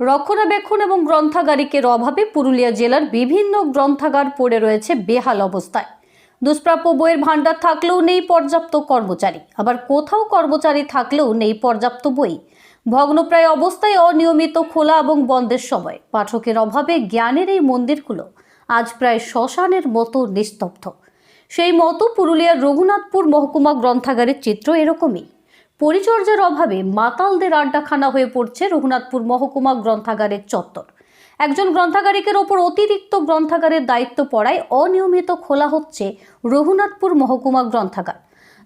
রক্ষণাবেক্ষণ এবং গ্রন্থাগারিকের অভাবে পুরুলিয়া জেলার বিভিন্ন গ্রন্থাগার পড়ে রয়েছে বেহাল অবস্থায়। দুষ্প্রাপ্য বইয়ের ভাণ্ডার থাকলেও নেই পর্যাপ্ত কর্মচারী। আবার কোথাও কর্মচারী থাকলেও নেই পর্যাপ্ত বই। ভগ্নপ্রায় অবস্থায় অনিয়মিত খোলা এবং বন্ধের সময়। পাঠকের অভাবে জ্ঞানের এই মন্দিরগুলো আজ প্রায় শ্মশানের মতো নিস্তব্ধ। সেই মতো পুরুলিয়ার রঘুনাথপুর মহকুমা গ্রন্থাগারের চিত্র এরকমই। পরিচর্যার অভাবে মাতালদের আড্ডাখানা হয়ে পড়ছে রঘুনাথপুর মহকুমা গ্রন্থাগারের চত্বর। একজন গ্রন্থাগারিকের ওপর অতিরিক্ত গ্রন্থাগারের দায়িত্ব পড়ায় অনিয়মিত খোলা হচ্ছে রঘুনাথপুর মহকুমা গ্রন্থাগার।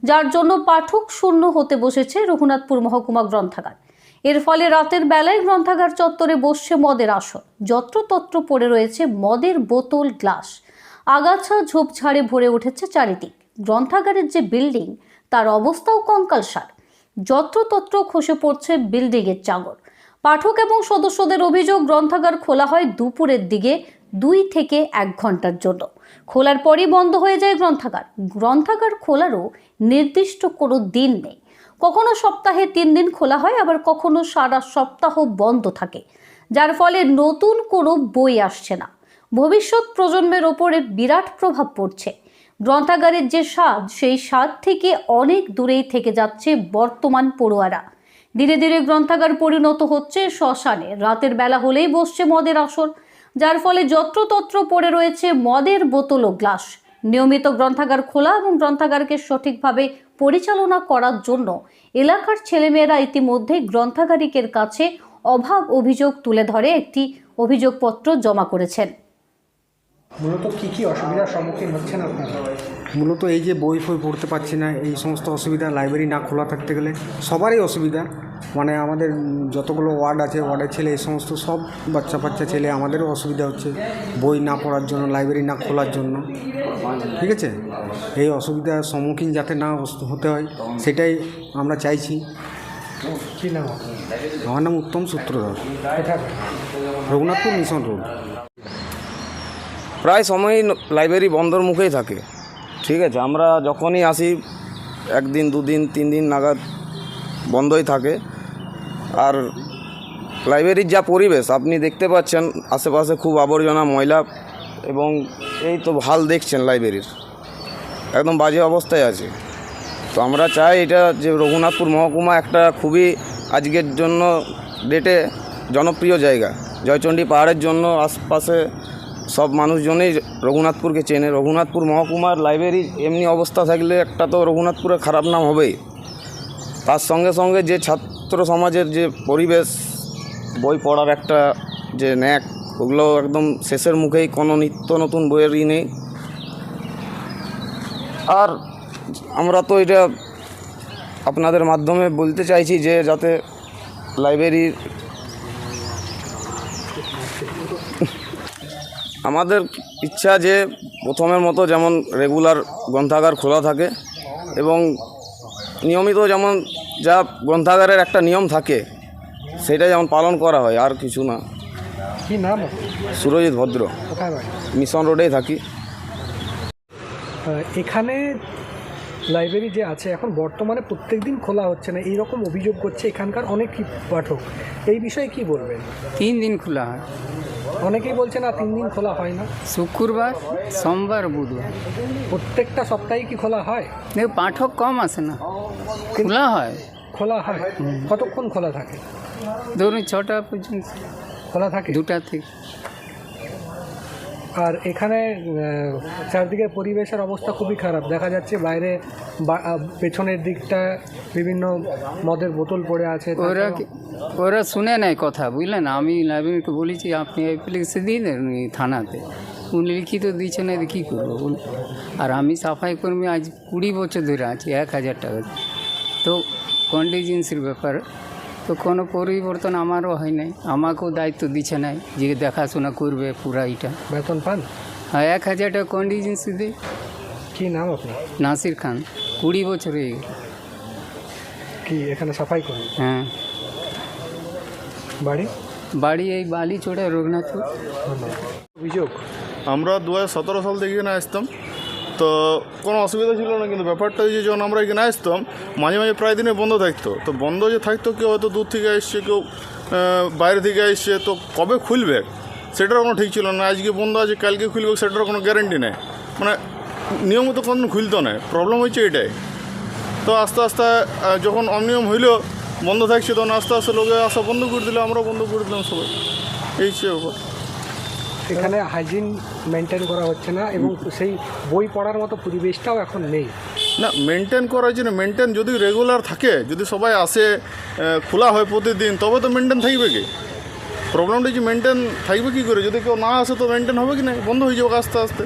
যার জন্য পাঠক শূন্য হতে বসেছে রঘুনাথপুর মহকুমা গ্রন্থাগার। এর ফলে রাতের বেলায় গ্রন্থাগার চত্বরে বসছে মদের আসর। যত্রতত্র পড়ে রয়েছে মদের বোতল, গ্লাস। আগাছা ঝোপঝাড়ে ভরে উঠেছে চারিদিক। গ্রন্থাগারের যে বিল্ডিং, তার অবস্থাও কঙ্কালসার। যত্রতত্র খসে পড়ছে বিল্ডিংয়ের চাঙর পাঠক এবং সদস্যদের অভিযোগ, গ্রন্থাগার খোলা হয় দুপুরের দিকে দুই থেকে এক ঘণ্টার জন্য। খোলার পরই বন্ধ হয়ে যায় গ্রন্থাগার। গ্রন্থাগার খোলারও নির্দিষ্ট কোনো দিন নেই। কখনো সপ্তাহে তিন দিন খোলা হয়, আবার কখনো সারা সপ্তাহ বন্ধ থাকে। যার ফলে নতুন কোনো বই আসছে না। ভবিষ্যৎ প্রজন্মের ওপরে বিরাট প্রভাব পড়ছে। গ্রন্থাগারের যে স্বাদ, সেই স্বাদ থেকে অনেক দূরেই থেকে যাচ্ছে বর্তমান পড়ুয়ারা। ধীরে ধীরে গ্রন্থাগার পরিণত হচ্ছে শ্মশানে। রাতের বেলা হলেই বসছে মদের আসর, যার ফলে যত্রতত্র পড়ে রয়েছে মদের বোতল ও গ্লাস। নিয়মিত গ্রন্থাগার খোলা এবং গ্রন্থাগারকে সঠিকভাবে পরিচালনা করার জন্য এলাকার ছেলেমেয়েরা ইতিমধ্যেই গ্রন্থাগারিকের কাছে অভাব অভিযোগ তুলে ধরে একটি অভিযোগপত্র জমা করেছেন। মূলত কী কী অসুবিধার সম্মুখীন হচ্ছেন আপনারা? মূলত এই যে বই ফই পড়তে পারছি না এই সমস্ত অসুবিধা লাইব্রেরি না খোলা থাকতে গেলে সবারই অসুবিধা। মানে আমাদের যতগুলো ওয়ার্ড আছে ওয়ার্ডের ছেলে এই সমস্ত সব বাচ্চা বাচ্চা ছেলে আমাদেরও অসুবিধা হচ্ছে বই না পড়ার জন্য লাইব্রেরি না খোলার জন্য। ঠিক আছে? এই অসুবিধার সম্মুখীন যাতে না হতে হয় সেটাই আমরা চাইছি। কী নাম আমার নাম উত্তম সূত্রধর। Raghunathpur mission road. প্রায় সময়ই লাইব্রেরি বন্ধর মুখেই থাকে। ঠিক আছে, আমরা যখনই আসি, একদিন, দুদিন তিন দিন নাগাদ বন্ধই থাকে। আর লাইব্রেরির যা পরিবেশ, আপনি দেখতে পাচ্ছেন আশেপাশে খুব আবর্জনা, ময়লা এবং এই তো হাল দেখছেন লাইব্রেরির একদম বাজে অবস্থায় আছে। তো আমরা চাই এটা যে রঘুনাথপুর মহকুমা একটা খুবই আজকের জন্য ডেটে জনপ্রিয় জায়গা। জয়চণ্ডী পাহাড়ের জন্য আশপাশে সব মানুষজনই রঘুনাথপুরকে চেনে। রঘুনাথপুর মহকুমার লাইব্রেরির এমনি অবস্থা থাকলে একটা তো রঘুনাথপুরে খারাপ নাম হবেই। তার সঙ্গে সঙ্গে যে ছাত্র সমাজের যে পরিবেশ, বই পড়ার একটা যে ন্যাক, ওগুলো একদম শেষের মুখেই কোনো নিত্য নতুন বইয়েরই নেই। আর আমরা তো এটা আপনাদের মাধ্যমে বলতে চাইছি যে যাতে লাইব্রেরির আমাদের ইচ্ছা যে প্রথমের মতো যেমন রেগুলার গ্রন্থাগার খোলা থাকে এবং নিয়মিত যেমন যা গ্রন্থাগারের একটা নিয়ম থাকে সেটা যেমন পালন করা হয় আর কিছু না। কি নাম সুরজিৎ ভদ্র। মিশন রোডেই থাকি। এখানে লাইব্রেরি যে আছে এখন বর্তমানে প্রত্যেক দিন খোলা হচ্ছে না এই রকম অভিযোগ করছে এখানকার অনেক পাঠক। এই বিষয়ে কি বলবেন? তিন দিন খোলা হয়। অনেকেই বলছে না তিন দিন খোলা হয় না। শুক্রবার সোমবার বুধবার। প্রত্যেকটা সপ্তাহে কি খোলা হয়? পাঠক কম আসে না। খোলা হয়। খোলা হয়। কতক্ষণ খোলা থাকে? ধরুন ছটা পর্যন্ত। খোলা থাকে? দুটা থেকে। আর এখানে চারদিকের পরিবেশের অবস্থা খুবই খারাপ। দেখা যাচ্ছে বাইরে পেছনের দিকটা বিভিন্ন মদের বোতল পড়ে আছে ওরা ওরা শুনে নেয় কথা, বুঝলেন? আমি লাইব্রেরিকে বলেছি, আপনি অ্যাপ্লিকেশন দিয়ে দেন থানাতে। উনি লিখিত দিচ্ছে না কী করব আর আমি সাফাই কর্মী আজ কুড়ি বছর ধরে আছি, এক হাজার টাকা। তো কন্টিজেন্সির ব্যাপার তো কোনো পরিবর্তন আমারও হয় নাই আমাকেও দায়িত্ব দিচ্ছে নাই যে দেখাশোনা করবে পুরা এটা। বেতন পান? হ্যাঁ এক হাজার টাকা কন্টিজেন্সি দিই কি নাম আপনার নাসির খান। কুড়ি বছর হয়ে গেল। কি এখানে সাফাই করেন? হ্যাঁ। বাড়ি? বাড়ি এই বালি চড়ে রঘুনাথপুর। অভিযোগ? আমরা দু হাজার সতেরো সাল থেকে এখানে আসতাম। তো কোনো অসুবিধা ছিল না, কিন্তু ব্যাপারটা যে যখন আমরা এখানে আসতাম, মাঝে মাঝে প্রায় দিনে বন্ধ থাকতো। তো বন্ধ যে থাকতো, কেউ হয়তো দূর থেকে এসছে কেউ বাইরে থেকে এসছে তো কবে খুলবে? সেটার কোনো ঠিক ছিল না। আজকে বন্ধ আছে, কালকে খুলবে, সেটার কোনো গ্যারেন্টি নেই। মানে নিয়মিত কোনো খুলতো না। প্রবলেম হচ্ছে এটাই। তো আস্তে আস্তে যখন অনিয়ম হইল, বন্ধ থাকছে, তখন আস্তে আস্তে লোকে আসা বন্ধ করে দিল, আমরাও বন্ধ করে দিলাম সবাই। এই হচ্ছে এখানে হাইজিন মেনটেন করা হচ্ছে না এবং সেই বই পড়ার মতো পরিবেশটাও এখন নেই। না মেনটেন করার জন্য মেনটেন যদি রেগুলার থাকে যদি সবাই আসে খোলা হয় প্রতিদিন তবে তো মেনটেন থাকবে কি? প্রবলেমটা যে মেনটেন থাকবে কী করে? যদি কেউ না আসে তো মেনটেন হবে কি না? বন্ধ হয়ে যাবে আস্তে আস্তে।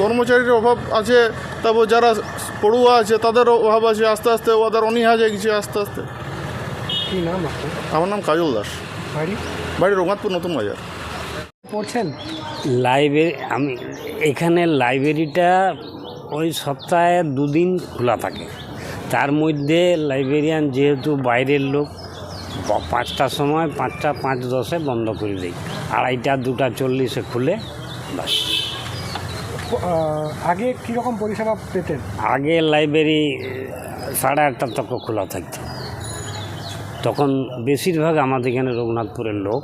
কর্মচারীর অভাব। আছে তারপর যারা পড়ুয়া আছে তাদেরও অভাব আছে আস্তে আস্তে ওদের অনীহা যায় গেছে আস্তে আস্তে। কি নাম আমার নাম কাজল দাস। বাড়ি? বাড়ি রঘুনাথপুর নতুন বাজার। পড়ছেন লাইব্রেরি আমি এখানে লাইব্রেরিটা ওই সপ্তাহে দুদিন খোলা থাকে। তার মধ্যে লাইব্রেরিয়ান যেহেতু বাইরের লোক পাঁচটার সময় পাঁচটা পাঁচ দশে বন্ধ করে দেয়। আড়াইটা দুটা চল্লিশে খুলে বাস। আগে কীরকম পরিষেবা পেতেন? আগে লাইব্রেরি সাড়ে আটটা তক খোলা থাকতো। তখন বেশিরভাগ আমাদের এখানে রঘুনাথপুরের লোক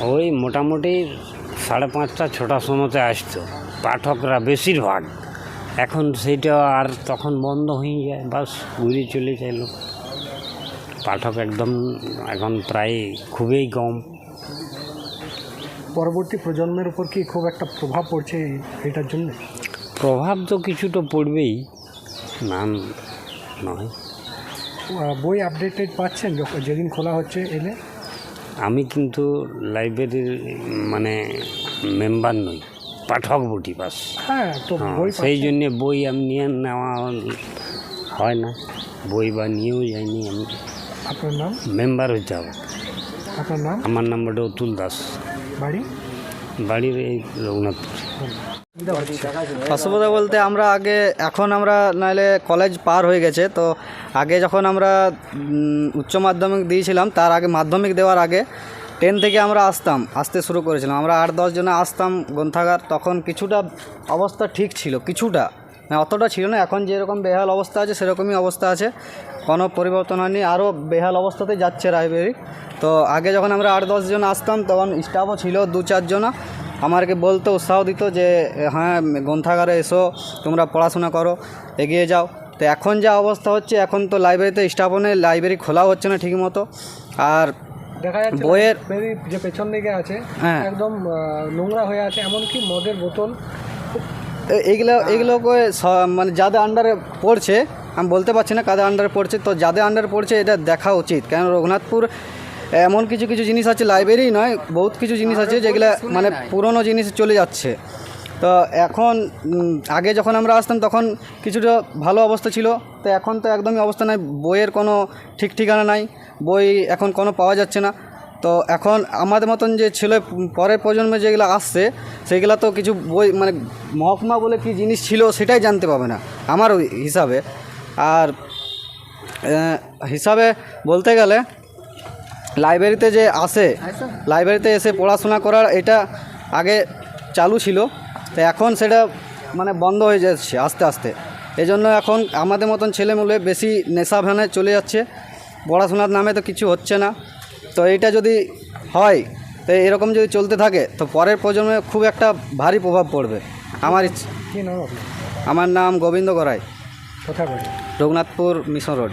ওই মোটামুটি সাড়ে পাঁচটা ছটার সময়তে আসতো। পাঠকরা বেশিরভাগ। এখন সেইটা আর তখন বন্ধ হয়ে যায় বাস ঘুরে চলে যায় লোক। পাঠক একদম এখন প্রায় খুবই কম। পরবর্তী প্রজন্মের উপর কি খুব একটা প্রভাব পড়ছে এটার জন্য? প্রভাব তো কিছুটা পড়বেই নাম নয়। বই আপডেটেড পাচ্ছেন যখন যেদিন খোলা হচ্ছে এলে? আমি কিন্তু লাইব্রেরির মানে মেম্বার নই পাঠক বটি বাস। হ্যাঁ তো হ্যাঁ, সেই। জন্যে বই আমি নিয়ে নেওয়া হয় না। বই বা নিয়েও যাইনি আমি। আপনার নাম? মেম্বার হইতে হবে। আপনার নাম? আমার নাম্বারটা অতুল দাস। বাড়ি? বাড়ির এই রঘুনাথপুর। অসুবিধা বলতে আমরা আগে, এখন আমরা নাহলে কলেজ পার হয়ে গেছে, তো আগে যখন আমরা উচ্চ মাধ্যমিক দিয়েছিলাম, তার আগে মাধ্যমিক দেওয়ার আগে টেন থেকে আমরা আসতাম, আসতে শুরু করেছিলাম। আমরা আট দশ জনে আসতাম গ্রন্থাগার, তখন কিছুটা অবস্থা ঠিক ছিল, কিছুটা। না অতটা ছিল না, এখন যেরকম বেহাল অবস্থা আছে, সেরকমই অবস্থা আছে। কোনো পরিবর্তন হয়নি, আরও বেহাল অবস্থাতে যাচ্ছে লাইব্রেরি তো আগে যখন আমরা আট দশ জন আসতাম, তখন স্টাফও ছিল দু চারজনা আমাকে বলতে উৎসাহ দিত যে হ্যাঁ গ্রন্থাগারে এসো তোমরা পড়াশোনা করো এগিয়ে যাও। তো এখন যা অবস্থা হচ্ছে এখন তো লাইব্রেরিতে স্টাফনে লাইব্রেরি খোলা হচ্ছে না ঠিকমতো। আর দেখা যাচ্ছে বইয়ের- যে পেছন দিকে আছে হ্যাঁ। একদম নোংরা হয়ে আছে এমনকি মদের বোতল। এ- এগুলো মানে যাদের আন্ডারে পড়ছে আমি বলতে পারছি না কাদের আন্ডারে পড়ছে তো যাদের আন্ডারে পড়ছে এটা দেখা উচিত। কেন রঘুনাথপুর এমন কিছু কিছু জিনিস আছে লাইব্রেরি নয় বহুত কিছু জিনিস আছে যেগুলো মানে পুরনো জিনিস চলে যাচ্ছে। তো এখন আগে যখন আমরা আসতাম তখন কিছুটা ভালো অবস্থা ছিল তো এখন তো একদমই অবস্থা নাই বইয়ের কোনো ঠিক ঠিকানা নাই বই এখন কোনো পাওয়া যাচ্ছে না। তো এখন আমাদের মতন যে ছেলে পরের প্রজন্মে যেগুলো আসছে সেগুলো তো কিছু বই মানে মহকুমা বলে কি জিনিস ছিল সেটাই জানতে পাবে না আমার ওই হিসাবে। আর হিসাবে বলতে গেলে লাইব্রেরিতে যে আসে লাইব্রেরিতে এসে পড়াশোনা করার এটা আগে চালু ছিল তো এখন সেটা মানে বন্ধ হয়ে যাচ্ছে আস্তে আস্তে। এই জন্য এখন আমাদের মতন ছেলেমেলে বেশি নেশা ভ্যানে চলে যাচ্ছে পড়াশোনার নামে তো কিছু হচ্ছে না। তো এইটা যদি হয় তো এরকম যদি চলতে থাকে তো পরের প্রজন্মে খুব একটা ভারী প্রভাব পড়বে আমার আমার নাম গোবিন্দ গড়াই। কোথায় রঘুনাথপুর মিশন রোড।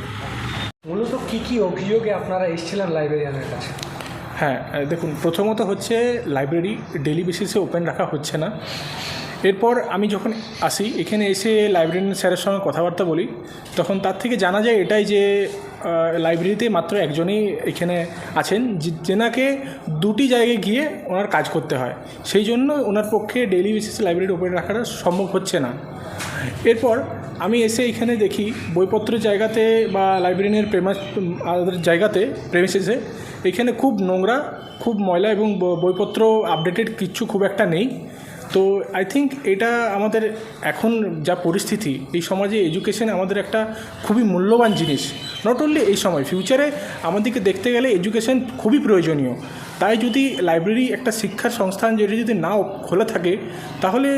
মূলত কি কি অভিযোগে আপনারা এসেছিলেন লাইব্রেরিয়ানের কাছে? হ্যাঁ দেখুন, প্রথমত হচ্ছে লাইব্রেরি ডেলি বেসিসে ওপেন রাখা হচ্ছে না। এরপর আমি যখন আসি, এখানে এসে লাইব্রেরিয়ান স্যারের সঙ্গে কথাবার্তা বলি, তখন তার থেকে জানা যায় এটাই যে লাইব্রেরিতে মাত্র একজনই এখানে আছেন যেনাকে দুটি জায়গায় গিয়ে ওনার কাজ করতে হয়। সেই জন্য ওনার পক্ষে ডেলি বেসিসে লাইব্রেরি ওপেন রাখাটা সম্ভব হচ্ছে না। এরপর আমি এসে এখানে দেখি বইপত্রের জায়গাতে বা লাইব্রেরিয়ানের প্রেমা আমাদের জায়গাতে প্রেমিসেসে এখানে খুব নোংরা, খুব ময়লা এবং বইপত্র আপডেটেড কিচ্ছু খুব একটা নেই। তো আই থিঙ্ক এটা আমাদের এখন যা পরিস্থিতি, এই সমাজে এডুকেশন আমাদের একটা খুবই মূল্যবান জিনিস। নট অনলি এই সময় ফিউচারে আমাদেরকে দেখতে গেলে এডুকেশন খুবই প্রয়োজনীয়। তাই যদি লাইব্রেরি একটা শিক্ষার সংস্থান যেটা যদি নাও খোলা থাকে, তাহলে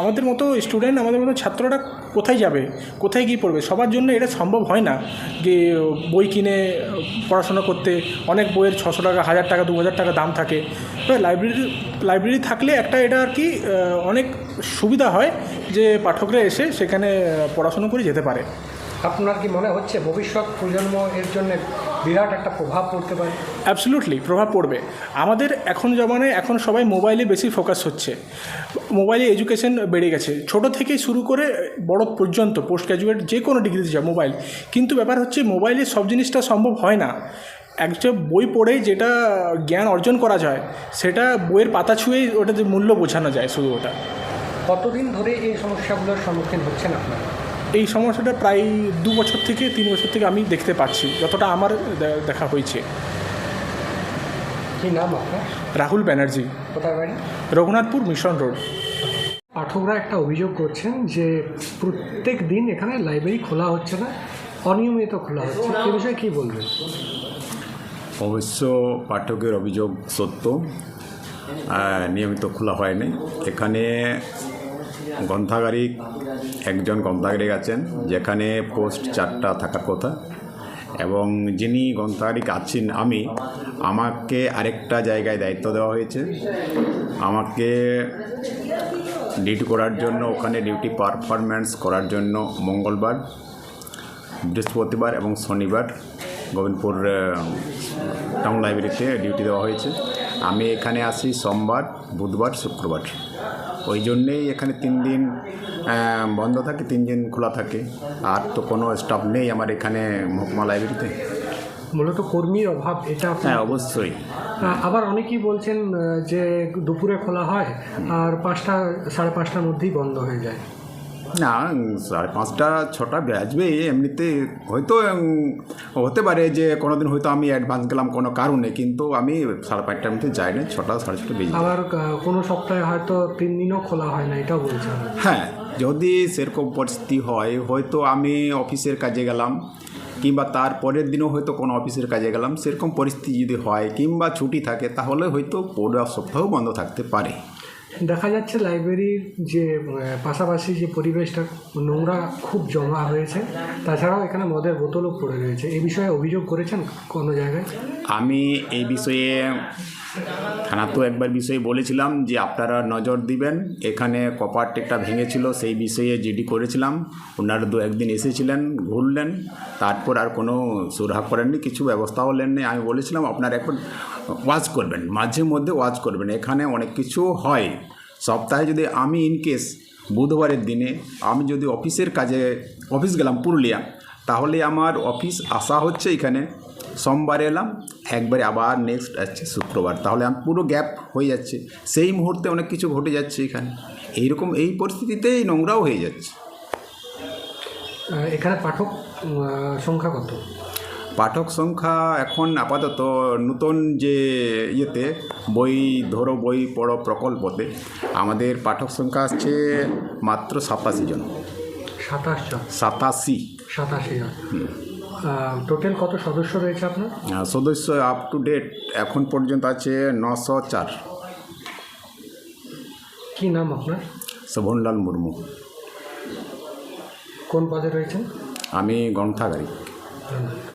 আমাদের মতো স্টুডেন্ট আমাদের মতো ছাত্ররা কোথায় যাবে? কোথায় গিয়ে পড়বে? সবার জন্য এটা সম্ভব হয় না যে, বই কিনে, পড়াশোনা করতে অনেক বইয়ের ছশো টাকা, হাজার টাকা দু হাজার টাকা দাম থাকে। এবার লাইব্রেরি লাইব্রেরি থাকলে একটা এটা আর কি অনেক সুবিধা হয় যে পাঠকরা এসে সেখানে পড়াশোনা করে যেতে পারে। আপনার কি মনে হচ্ছে ভবিষ্যৎ প্রজন্ম এর জন্য বিরাট একটা প্রভাব পড়তে পারে? অ্যাবসলুটলি প্রভাব পড়বে। আমাদের এখন জমানায় এখন সবাই মোবাইলে বেশি ফোকাস হচ্ছে। মোবাইলে এডুকেশন বেড়ে গেছে। ছোট থেকে শুরু করে বড় পর্যন্ত পোস্ট গ্র্যাজুয়েট যে কোনো ডিগ্রিতে যা মোবাইল কিন্তু ব্যাপার হচ্ছে মোবাইলে সব জিনিসটা সম্ভব হয় না। একটা বই পড়েই যেটা জ্ঞান অর্জন করা যায় সেটা বইয়ের পাতা ছুঁয়েই ওটাতে মূল্য বোঝানো যায় শুধু ওটা। কতদিন ধরে এই সমস্যাগুলোর সম্মুখীন হচ্ছেন আপনারা? এই সমস্যাটা প্রায় দু বছর থেকে তিন বছর থেকে আমি দেখতে পাচ্ছি যতটা আমার দেখা হয়েছে। কি নাম আপনার? রাহুল ব্যানার্জি। কোথায় বাড়ি? Raghunathpur mission road. পাঠকরা একটা অভিযোগ করছেন যে প্রত্যেক দিন এখানে লাইব্রেরি খোলা হচ্ছে না অনিয়মিত খোলা হচ্ছে। এ বিষয়ে কী বলবেন? অবশ্য পাঠকের অভিযোগ সত্য নিয়মিত খোলা হয়নি। এখানে গ্রন্থাগারিক একজন গ্রন্থাগারিক আছেন, যেখানে পোস্ট চারটা থাকার কথা। এবং যিনি গ্রন্থাগারিক আছেন আমি, আমাকে আরেকটা জায়গায় দায়িত্ব দেওয়া হয়েছে। আমাকে ডিউটি করার জন্য, ওখানে ডিউটি পারফরম্যান্স করার জন্য মঙ্গলবার, বৃহস্পতিবার এবং শনিবার গোবিন্দপুর টাউন লাইব্রেরিতে ডিউটি দেওয়া হয়েছে। আমি এখানে আসি সোমবার বুধবার শুক্রবার। ওই জন্যেই এখানে তিন দিন বন্ধ থাকে তিন দিন খোলা থাকে। আর তো কোনো স্টাফ নেই আমার এখানে মহকুমা লাইব্রেরিতে। মূলত কর্মীর অভাব এটা হ্যাঁ অবশ্যই। আবার অনেকেই বলছেন যে দুপুরে খোলা হয় আর পাঁচটা সাড়ে পাঁচটার মধ্যেই বন্ধ হয়ে যায়। না সাড়ে পাঁচটা ছটা বাজবে এমনিতে হয়তো হতে পারে যে কোনো দিন হয়তো আমি অ্যাডভান্স গেলাম কোনো কারণে কিন্তু আমি সাড়ে পাঁচটার মধ্যে যাই না ছটা সাড়ে ছটা বেজে। আবার কোনো সপ্তাহে হয়তো তিন দিনও খোলা হয় না এটাও বলছেন হ্যাঁ যদি সেরকম পরিস্থিতি হয় হয়তো আমি অফিসের কাজে গেলাম কিংবা তার পরের দিনও হয়তো কোনো অফিসের কাজে গেলাম সেরকম পরিস্থিতি যদি হয় কিংবা ছুটি থাকে তাহলে হয়তো পুরো সপ্তাহ বন্ধ থাকতে পারে দেখা যাচ্ছে লাইব্রেরির যে পাশাপাশি যে পরিবেশটা, নোংরা খুব জমা হয়েছে। তাছাড়াও এখানে মদের বোতলও পড়ে রয়েছে। এই বিষয়ে অভিযোগ করেছেন কোনো জায়গায়? আমি এই বিষয়ে থানাতেও একবার বিষয়ে বলেছিলাম যে আপনারা নজর দিবেন। এখানে কপার টেকটা ভেঙেছিল, সেই বিষয়ে জিডি করেছিলাম। ওনারা দু একদিন এসেছিলেন, ঘুরলেন। তারপর আর কোনো সুরাহা করেননি, কিছু ব্যবস্থাও নেননি। আমি বলেছিলাম, আপনারা এখন ওয়াচ করবেন, মাঝে মধ্যে ওয়াচ করবেন। এখানে অনেক কিছু হয়। সপ্তাহে যদি আমি ইনকেস বুধবারের দিনে আমি যদি অফিসের কাজে, অফিস গেলাম পুরুলিয়া, তাহলে আমার অফিস আসা হচ্ছে এখানে। সোমবার এলাম একবারে আবার নেক্সট আসছে শুক্রবার। তাহলে আমি পুরো গ্যাপ হয়ে যাচ্ছে। সেই মুহূর্তে অনেক কিছু ঘটে যাচ্ছে এখানে। এইরকম এই পরিস্থিতিতেই নোংরাও হয়ে যাচ্ছে। এখানে পাঠক সংখ্যা কত? পাঠক সংখ্যা এখন আপাতত নতুন যে ইয়েতে বই ধরো বই পড়ো প্রকল্পতে আমাদের পাঠক সংখ্যা আসছে মাত্র সাতাশি জন। সাতাশ জন। সাতাশি। সাতাশি জন। টোটাল কত সদস্য রয়েছে আপনার? সদস্য আপ টু ডেট এখন পর্যন্ত আছে নশো চার। কী নাম আপনার? শোভনলাল মুর্মু। কোন পদে রয়েছেন? আমি গ্রন্থাগারিক। ধন্যবাদ